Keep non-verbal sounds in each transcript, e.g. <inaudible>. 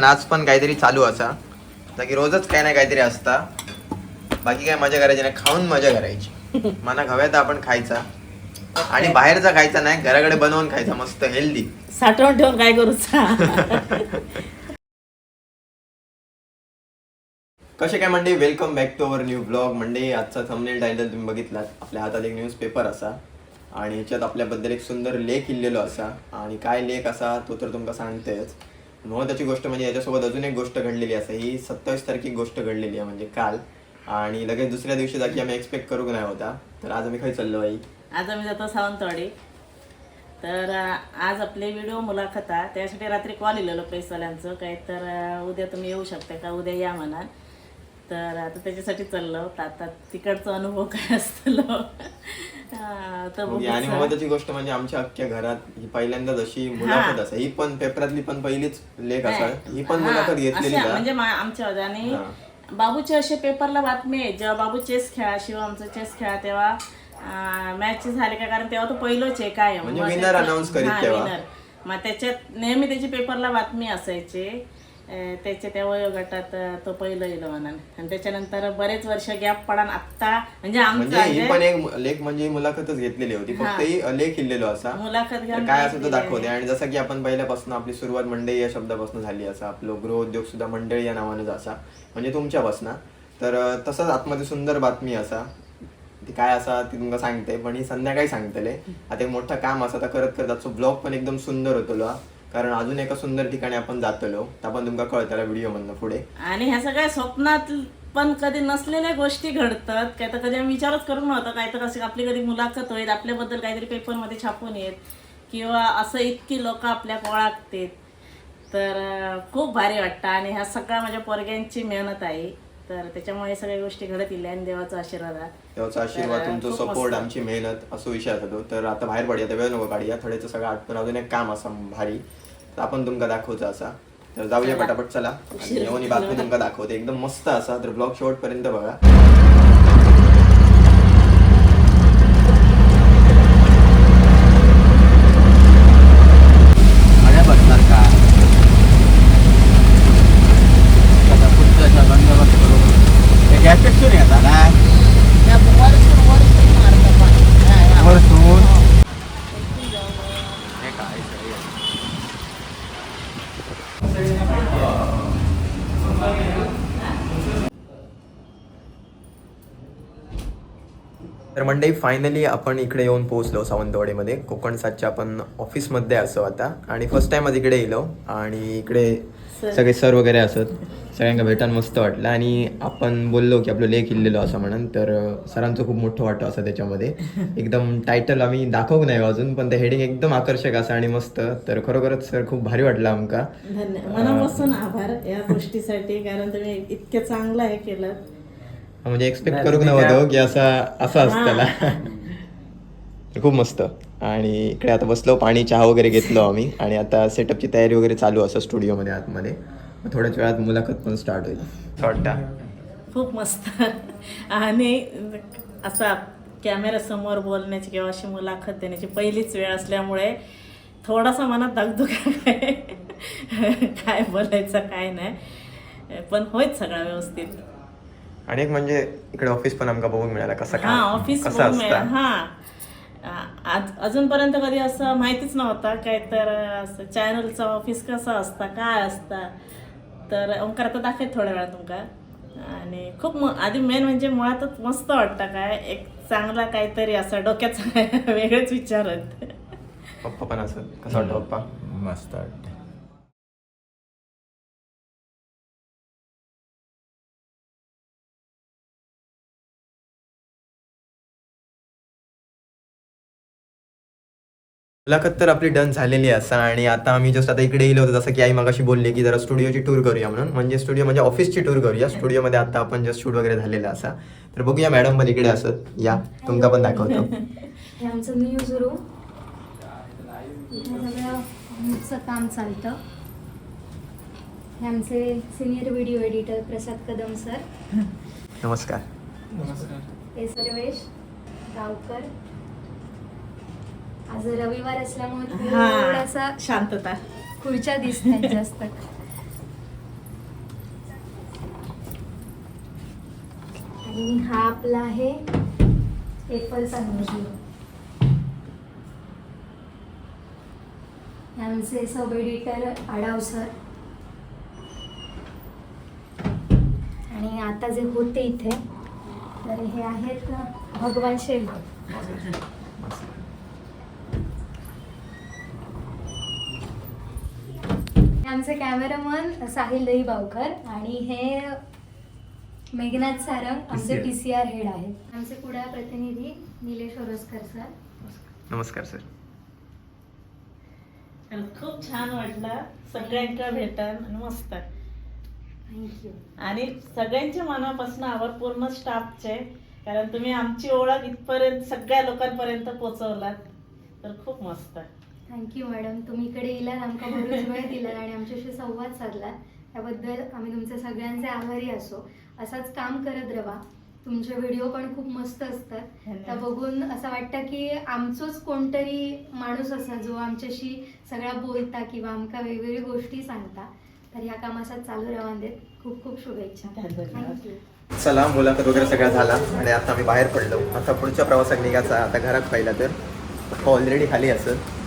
पण आज पण काहीतरी चालू असा. की रोजच काही ना काहीतरी असता. बाकी काय मजा करायची नाही खाऊन मजा करायची. मना हव्या तर आपण खायचा. आणि बाहेरचा खायचा नाही घराकडे बनवून खायचा मस्त हेल्दी साठवून ठेवून काय करू? <laughs> कसे काय मंडळी? Welcome back to our new blog Monday आजचा थंबनेल टायटल तुम्ही बघितलात. आपल्या हातात एक न्यूज पेपर असा. आणि याच्यात आपल्याबद्दल एक सुंदर लेख इल्लेलो असा. आणि काय लेख असा तो तर तुमका सांगतेच. महत्त्वाची गोष्ट म्हणजे याच्यासोबत अजून एक गोष्ट घडलेली असं ही सत्तावीस तारखेक गोष्ट घडलेली आहे म्हणजे काल. आणि लगेच दुसऱ्या दिवशी जाकी आम्ही एक्सपेक्ट करूक नाही होता. तर आज आम्ही खंय चाललो आई आज आम्ही जातो सावंतवाडी. तर आज आपले व्हिडिओ मुलाखत त्यासाठी रात्री कॉल इलेलो पैसवाल्यांचं. काय तर उद्या तुम्ही येऊ शकता का? उद्या या म्हणा तर आता त्याच्यासाठी चाललो. तर आता तिकडचा अनुभव काय असतो <laughs> आणि. महत्वाची गोष्ट म्हणजे आमच्या अख्ख्या घरात ही पहिल्यांदाच अशी मुलाखत असा ही पण पेपरातली पण पहिलीच लेख असा ही पण मुलाखत घेतलेली म्हणजे आमच्या हा. बाबूचे असे पेपरला बातमी आहे. जेव्हा बाबू चेस खेळा शिव आमचं चेस खेळा तेव्हा मॅच झाले का? कारण तेव्हा तो पहिलोच आहे काय म्हणजे winner announce करीत तेव्हा. मग त्याच्यात नेहमी त्याची पेपरला बातमी असायची. त्याच्या त्या वयोगटात तो पहिलं येलो म्हणून आणि त्याच्यानंतर बरेच वर्ष गॅप पडान आत्ता म्हणजे म्हणजे ही पण एक लेख म्हणजे ही मुलाखतच घेतलेली होती. फक्त ही. लेख इल्लेलो असा. मुलाखत तर काय असं तर दाखवते? आणि जसं की आपण पहिल्यापासून आपली सुरुवात मंडळी या शब्दापासून झाली असा. आपलं गृहोद्योग सुद्धा मंडळी या नावानेच असा. म्हणजे तुमच्यापासून. तर अं, तसंच आतमध्ये सुंदर बातमी असा. ती काय असा ती तुमका सांगते पण ही संध्याकाळी सांगतले. आता एक मोठं काम असं आता करत करत आजचो ब्लॉग पण एकदम सुंदर होतो कारण अजून एका सुंदर ठिकाणी आपण जातलो तर आपण तुमका कळतला व्हिडिओ मधनं पुढे. आणि ह्या सगळ्या स्वप्नात पण कधी नसलेल्या गोष्टी घडतात काय तर कधी आम्ही विचारच करून नव्हतं काय तर अशी आपली कधी मुलाखत होईल आपल्याबद्दल काहीतरी पेपरमध्ये छापून येत किंवा असं इतकी लोक आपल्या ओळखतात तर खूप भारी वाटतं. आणि ह्या सगळ्या माझ्या पोरग्यांची मेहनत आहे. तर त्याच्यामुळे सगळ्या गोष्टी घडत येईल आणि देवाचा आशीर्वाद आहे. तेव्हाचा आशीर्वाद तर तुमचा खूप सपोर्ट मस्त. आमची मेहनत असं विषय असतो. तर आता बाहेर पडूया आता वेळ नको काढूया. थोड्याचं सगळं आठवण अजून एक काम असं भारी. तर आपण तुमका दाखवचं असा. तर जाऊया पटापट चला. आणि येऊन ही बातमी तुमका दाखवते. एकदम मस्त असा तर ब्लॉग शेवट पर्यंत बघा अरे बसणार का आता पुढच्या बंदोबस्त करू हे गॅसेट येतात ना वरसून हे काय सगळं. मंडळी फायनली आपण इकडे येऊन पोहोचलो सावंतवाडीमध्ये. कोकण सातच्या आपण ऑफिसमध्ये असो आता. आणि फर्स्ट टाइम आज इकडे येलो. आणि इकडे सगळे सर वगैरे असत सगळ्यांना भेटायला मस्त वाटलं. आणि आपण बोललो की आपलं लेख इल्लेलो असं म्हणून. तर सरांचं खूप मोठं वाटतं असं त्याच्यामध्ये. एकदम टायटल आम्ही दाखवू नाही अजून पण ते हेडिंग एकदम आकर्षक असं आणि मस्त. तर खरोखरच सर खूप भारी वाटलं आमका. धन्यवाद मनापासून आभार या गोष्टीसाठी. कारण तुम्ही इतके चांगलं हे केलं. म्हणजे एक्सपेक्ट करूक नव्हतं की असा असं असताना खूप मस्त. आणि इकडे आता बसलो पाणी चहा वगैरे घेतलो आम्ही. आणि आता सेटअपची तयारी वगैरे चालू असं स्टुडिओमध्ये आतमध्ये. थोड्याच वेळात मुलाखत पण स्टार्ट होईल. वाटतं खूप मस्त. आणि असा कॅमेऱ्यासमोर बोलण्याची किंवा अशी मुलाखत देण्याची पहिलीच वेळ असल्यामुळे थोडासा मनात दगदग आहे. काय बोलायचं काय नाही. पण होईत सगळं व्यवस्थित. आणि एक म्हणजे इकडे ऑफिस पण आमका बघून मिळाला कसं हा काय ऑफिस कसं असतं. हा. आज अजूनपर्यंत कधी असं माहितीच नव्हता काय तर असं चॅनलचं ऑफिस कसं असतं काय असतं. तर ओंकार आता दाखवेत थोड्या वेळा तुमका. आणि खूप म- आधी मेन म्हणजे मुळातच मस्त वाटतं काय एक चांगला काहीतरी असं डोक्याचा <laughs> वेगळेच विचार आहेत. पप्पा पण असं कसं वाटतं पप्पा? मस्त वाटते. मुलाखत तर आपली डन झालेली असा. आणि आता आम्ही जस्ट आता इकडे येलो होतो जसं की आई मगाशी बोलली की जरा स्टुडिओची टूर करूया म्हणून. म्हणजे स्टुडिओ म्हणजे ऑफिसची टूर करूया. स्टुडिओमध्ये आता आपण जस्ट शूट वगैरे झालेलं असा. तर बघूया मॅडम पण इकडे असत या तुमका पण दाखवतो. हे आमचं न्यूज रूम सगळं काम चालतं हे आमचे senior video editor Prasad Kadam sir नमस्कार. हे सर्वेश गावकर. आज रविवार असल्यामुळे थोडासा शांतता. खुर्च्या दिसत जास्त. आणि हा आपला आहे पेपर सांगितलं आमचे सब एडिटर आडाव सर. आणि आता जे होते इथे तर हे आहेत भगवान शेलकर आमचे कॅमेरामन साहिल दही बावकर आणि हे मेघनाथ सारंग आमचे. टी सी आर हेड आहेत. आमचे कुडाळ प्रतिनिधी निलेश ओरोसकर सर. नमस्कार सर. खूप छान वाटलं. सगळ्यांच्या भेटन आणि मस्त. थँक्यू आणि सगळ्यांच्या मनापासून आभार पूर्ण स्टाफचे कारण तुम्ही आमची ओळख इथपर्यंत सगळ्या लोकांपर्यंत पोहोचवलात तर खूप मस्त. थँक्यू मॅडम तुम्ही इकडे इलात आमका बरोच वेळ दिला आणि आमच्याशी संवाद साधला त्याबद्दल आम्ही तुमचे सगळ्यांचे आभारी असो. असंच काम करत राहा. तुमचे व्हिडिओ पण खूप मस्त असतात. त्या बघून असं वाटतं की आमचोच कोणतरी माणूस असा जो आमच्याशी सगळा बोलता किंवा आमका वेगवेगळी गोष्टी सांगता. तर ह्या काम असं चालू राहा देत खूप खूप शुभेच्छा. चला मुलाखत वगैरे सगळा झाला आणि आता आम्ही बाहेर पडलो. आता पुढच्या प्रवासात निघायचा. आता घरात पाहिला तर ऑलरेडी खाली असत चला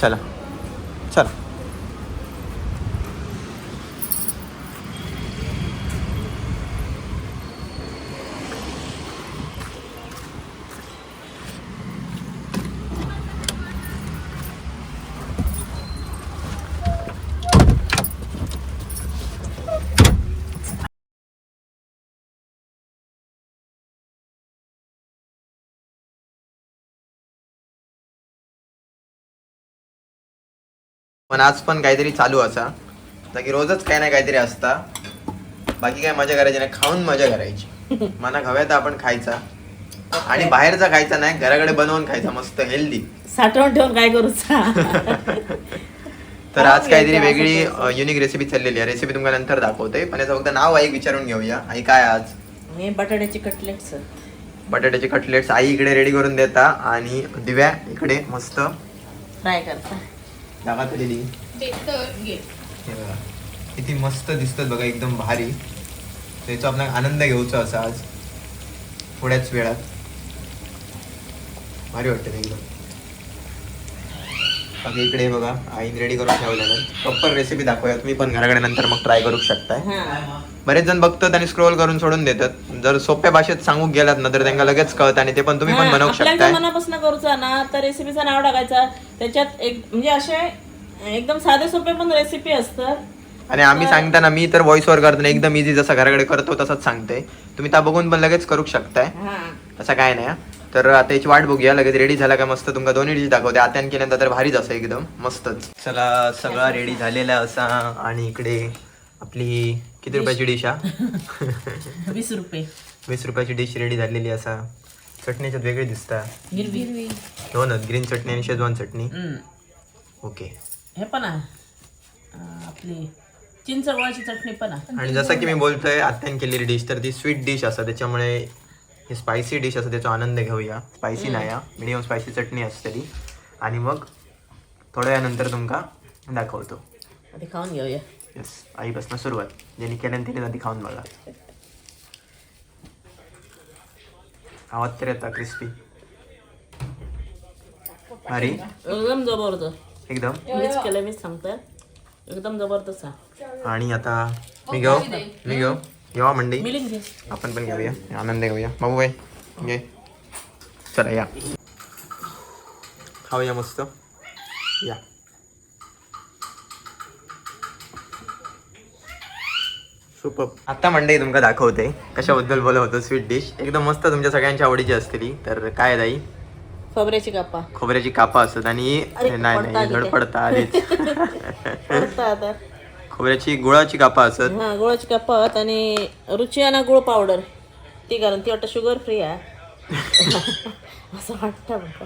चला. चला. पण आज पण काहीतरी चालू असा. की रोजच काही ना काहीतरी असता. बाकी काय मजा करायची नाही खाऊन मजा करायची. <laughs> मना हव्या तर आपण खायचा. आणि बाहेरचा खायचा नाही घराकडे बनवून खायचा मस्त हेल्दी साठवून ठेवून काय करू? <laughs> तर आज काहीतरी वेगळी युनिक रेसिपी चाललेली आहे. रेसिपी तुम्हाला नंतर दाखवते पण याचं फक्त नाव आई विचारून घेऊया. आई काय आज? मी बटाट्याची कटलेट्स बटाट्याचे कटलेट्स आई इकडे रेडी करून देता आणि दिव्या इकडे मस्त. फ्राय करता. बघा. किती मस्त दिसतात बघा एकदम भारी. त्याचा आपला आनंद घ्यायचा असा आज. थोड्याच वेळात. भारी वाटतं एकदम. बाकी इकडे बघा. आईने रेडी करून ठेवलेलं प्रॉपर रेसिपी दाखवूया तुम्ही पण घराकडे नंतर मग ट्राय करू शकताय. बरेच जण बघतात आणि स्क्रोल करून सोडून देतात. जर सोप्या भाषेत सांगू गेलात ना तर त्यांना लगेच कळत आणि ते पण तुम्ही पण बनवू शकताय. मनापासून करूचा ना तर रेसिपीचं नाव टाकायचं त्याच्यात एक म्हणजे असे एकदम साधे सोपे पण रेसिपी असतात. आणि आम्ही सांगताना मी तर व्हॉइस वर करताना एकदम इझी जसं घराकडे करतो तसंच सांगते. तुम्ही त्या बघून पण लगेच करू शकताय. असं काय नाही. तर आता याची वाट बघूया लगेच रेडी झाला का मस्त? तुमका दोन्ही डिश दाखवते. आत्यान केल्यानंतर तर भारीच असं एकदम मस्तच. चला सगळा रेडी झालेला असा. आणि इकडे आपली किती रुपयाची डिश हा? <laughs> वीस रुपये. वीस रुपयाची डिश रेडी झालेली असा. चटणीच्यात वेगळी दिसता. दोनच. ग्रीन चटणी आणि शेजवान चटणी. ओके. हे पण आपली चिंच गोळाची चटणी पण आणि जसं की मी बोलतोय आत्यान केलेली डिश तर ती स्वीट डिश असं. त्याच्यामुळे ही स्पायसी डिश असं त्याचा आनंद घेऊया. स्पायसी नाही मिडियम स्पायसी चटणी असते ती. आणि मग थोड्या वेळानंतर तुमका दाखवतो. आधी खाऊन घेऊया. येस आईपासून सुरुवात. ज्यांनी केल्यान तिने आधी खाऊन बघा. आवाज तर येता क्रिस्पी अरे एकदम जबरदस्त. एकदम? मीच केलं मीच सांगतोय. एकदम जबरदस्त. आहे आणि आता मी घेऊ? मी घेऊ? घेवा मंडई आपण पण घेऊया आनंद घेऊया बाबू बाई घे चला या खाऊया मस्त या सुपर आता मंडई तुमका दाखवते कशाबद्दल बोलत होतो स्वीट डिश एकदम मस्त तुमच्या सगळ्यांच्या आवडीची असतेली तर काय ताई? खोबऱ्याची कापा. खोबऱ्याची कापा असतात आणि नाही नाही आली धड काय? पडता आलीच खोबऱ्याची गुळाची कापा असत. हा गुळाची कापत आणि रुची आणि गुळ पावडर ती घालून ती वाटतं शुगर फ्री आहे. <laughs> असं वाटतं बघा.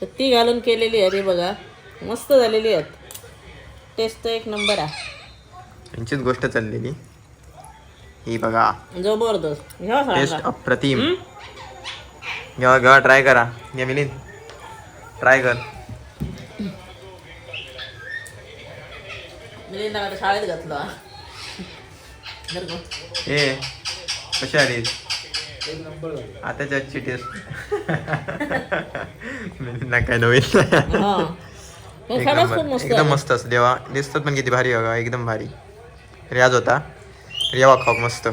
तर ती घालून केलेली आहे ती बघा. मस्त झालेली आहेत. टेस्ट तर एक नंबर आहे. यांचीच गोष्ट चाललेली. ही बघा. जबरदस्त. घ्या टेस्ट सांगा अप्रतिम. घेवा घेवा ट्राय करा. घ्या मिलिंद. ट्राय कर. मिलिंदा आता शाळेत घातलं. ए कशी आली एक नंबर झाली आताच्या टेस्ट ना काय नवीन हा. एकदम. मस्त असं देवा. दिसतात पण किती भारी बघा. एकदम भारी. रियाज होता. रियावा खाऊ मस्त.